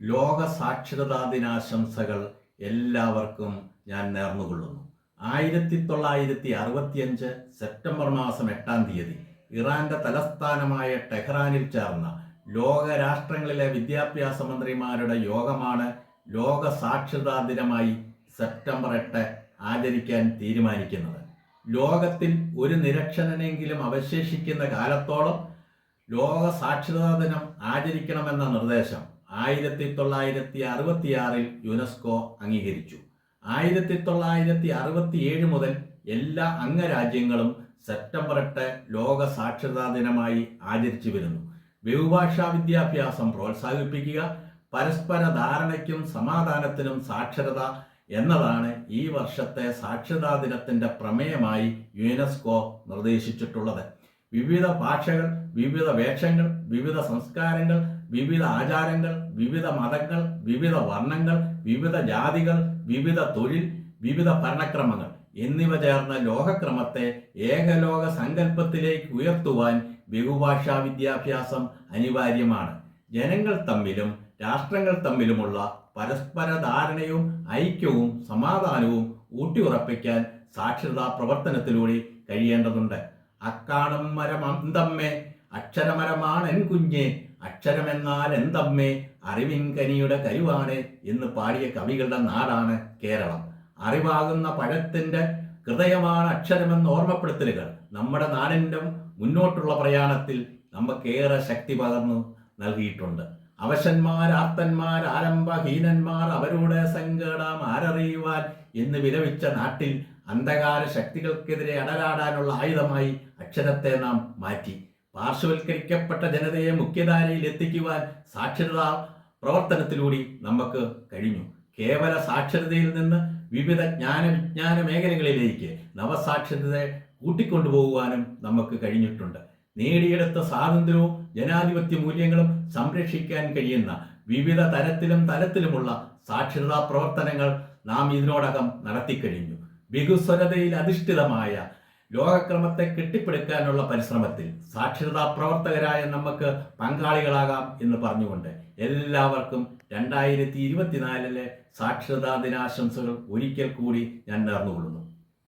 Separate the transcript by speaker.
Speaker 1: ലോക സാക്ഷരതാ ദിനാശംസകൾ എല്ലാവർക്കും ഞാൻ നേർന്നുകൊള്ളുന്നു. ആയിരത്തി തൊള്ളായിരത്തി അറുപത്തിയഞ്ച് സെപ്റ്റംബർ മാസം എട്ടാം തീയതി ഇറാന്റെ തലസ്ഥാനമായ ടെഹ്റാനിൽ ചേർന്ന ലോക രാഷ്ട്രങ്ങളിലെ വിദ്യാഭ്യാസ മന്ത്രിമാരുടെ യോഗമാണ് ലോക സാക്ഷരതാ ദിനമായി സെപ്റ്റംബർ എട്ട് ആചരിക്കാൻ തീരുമാനിക്കുന്നത്. ലോകത്തിൽ ഒരു നിരക്ഷരനെങ്കിലും അവശേഷിക്കുന്ന കാലത്തോളം ലോക സാക്ഷരതാ ദിനം ആചരിക്കണമെന്ന നിർദ്ദേശം ആയിരത്തി തൊള്ളായിരത്തി അറുപത്തിയാറിൽ യുനെസ്കോ അംഗീകരിച്ചു. ആയിരത്തി തൊള്ളായിരത്തി അറുപത്തിയേഴ് മുതൽ എല്ലാ അംഗരാജ്യങ്ങളും സെപ്റ്റംബർ എട്ട് ലോക സാക്ഷരതാ ദിനമായി ആചരിച്ചു വരുന്നു. ബഹുഭാഷാ വിദ്യാഭ്യാസം പ്രോത്സാഹിപ്പിക്കുക പരസ്പര ധാരണയ്ക്കും സമാധാനത്തിനും സാക്ഷരത എന്നതാണ് ഈ വർഷത്തെ സാക്ഷരതാ ദിനത്തിന്റെ പ്രമേയമായി യുനെസ്കോ നിർദ്ദേശിച്ചിട്ടുള്ളത്. വിവിധ ഭാഷകൾ വിവിധ വേഷങ്ങൾ വിവിധ സംസ്കാരങ്ങൾ വിവിധ ആചാരങ്ങൾ വിവിധ മതങ്ങൾ വിവിധ വർണങ്ങൾ വിവിധ ജാതികൾ വിവിധ തൊഴിൽ വിവിധ ഭരണക്രമങ്ങൾ എന്നിവ ചേർന്ന ലോകക്രമത്തെ ഏകലോക സങ്കല്പത്തിലേക്ക് ഉയർത്തുവാൻ ബഹുഭാഷാ വിദ്യാഭ്യാസം അനിവാര്യമാണ്. ജനങ്ങൾ തമ്മിലും രാഷ്ട്രങ്ങൾ തമ്മിലുമുള്ള പരസ്പര ധാരണയും ഐക്യവും സമാധാനവും ഊട്ടിയുറപ്പിക്കാൻ സാക്ഷരതാ പ്രവർത്തനത്തിലൂടെ കഴിയേണ്ടതുണ്ട്. അക്കാണും മരം അന്തമ്മേ അക്ഷരമരമാണെൻ കുഞ്ഞെ അക്ഷരമെന്നാൽ എന്തമ്മേ അറിവിൻകനിയുടെ കരുവാണ് എന്ന് പാടിയ കവികളുടെ നാടാണ് കേരളം. അറിവാകുന്ന പഴത്തിന്റെ ഹൃദയമാണ് അക്ഷരമെന്ന് ഓർമ്മപ്പെടുത്തലുകൾ. നമ്മുടെ നാടിന്റെ മുന്നോട്ടുള്ള പ്രയാണത്തിൽ നമുക്കേറെ ശക്തി പകർന്നു നൽകിയിട്ടുണ്ട്. അവശന്മാർ ആർത്തന്മാർ ആരംഭഹീനന്മാർ അവരുടെ സങ്കടം ആരറിയുവാൻ എന്ന് വിലപിച്ച നാട്ടിൽ അന്ധകാര ശക്തികൾക്കെതിരെ അടലാടാനുള്ള ആയുധമായി അക്ഷരത്തെ നാം മാറ്റി. പാർശ്വവൽക്കരിക്കപ്പെട്ട ജനതയെ മുഖ്യധാരയിൽ എത്തിക്കുവാൻ സാക്ഷരതാ പ്രവർത്തനത്തിലൂടെ നമുക്ക് കഴിഞ്ഞു. കേവല സാക്ഷരതയിൽ നിന്ന് വിവിധ ജ്ഞാന വിജ്ഞാന മേഖലകളിലേക്ക് നവസാക്ഷരതയെ കൂട്ടിക്കൊണ്ടുപോകുവാനും നമുക്ക് കഴിഞ്ഞിട്ടുണ്ട്. നേടിയെടുത്ത സ്വാതന്ത്ര്യവും ജനാധിപത്യ മൂല്യങ്ങളും സംരക്ഷിക്കാൻ കഴിയുന്ന വിവിധ തരത്തിലും തലത്തിലുമുള്ള സാക്ഷരതാ പ്രവർത്തനങ്ങൾ നാം ഇതിനോടകം നടത്തിക്കഴിഞ്ഞു. ബഹുസ്വരതയിൽ അധിഷ്ഠിതമായ ലോകക്രമത്തെ കെട്ടിപ്പടുക്കാനുള്ള പരിശ്രമത്തിൽ സാക്ഷരതാ പ്രവർത്തകരായ നമുക്ക് പങ്കാളികളാകാം എന്ന് പറഞ്ഞുകൊണ്ട് എല്ലാവർക്കും രണ്ടായിരത്തി ഇരുപത്തിനാലിലെ സാക്ഷരതാ ദിനാശംസകൾ ഒരിക്കൽ കൂടി ഞാൻ നേർന്നുകൊള്ളുന്നു.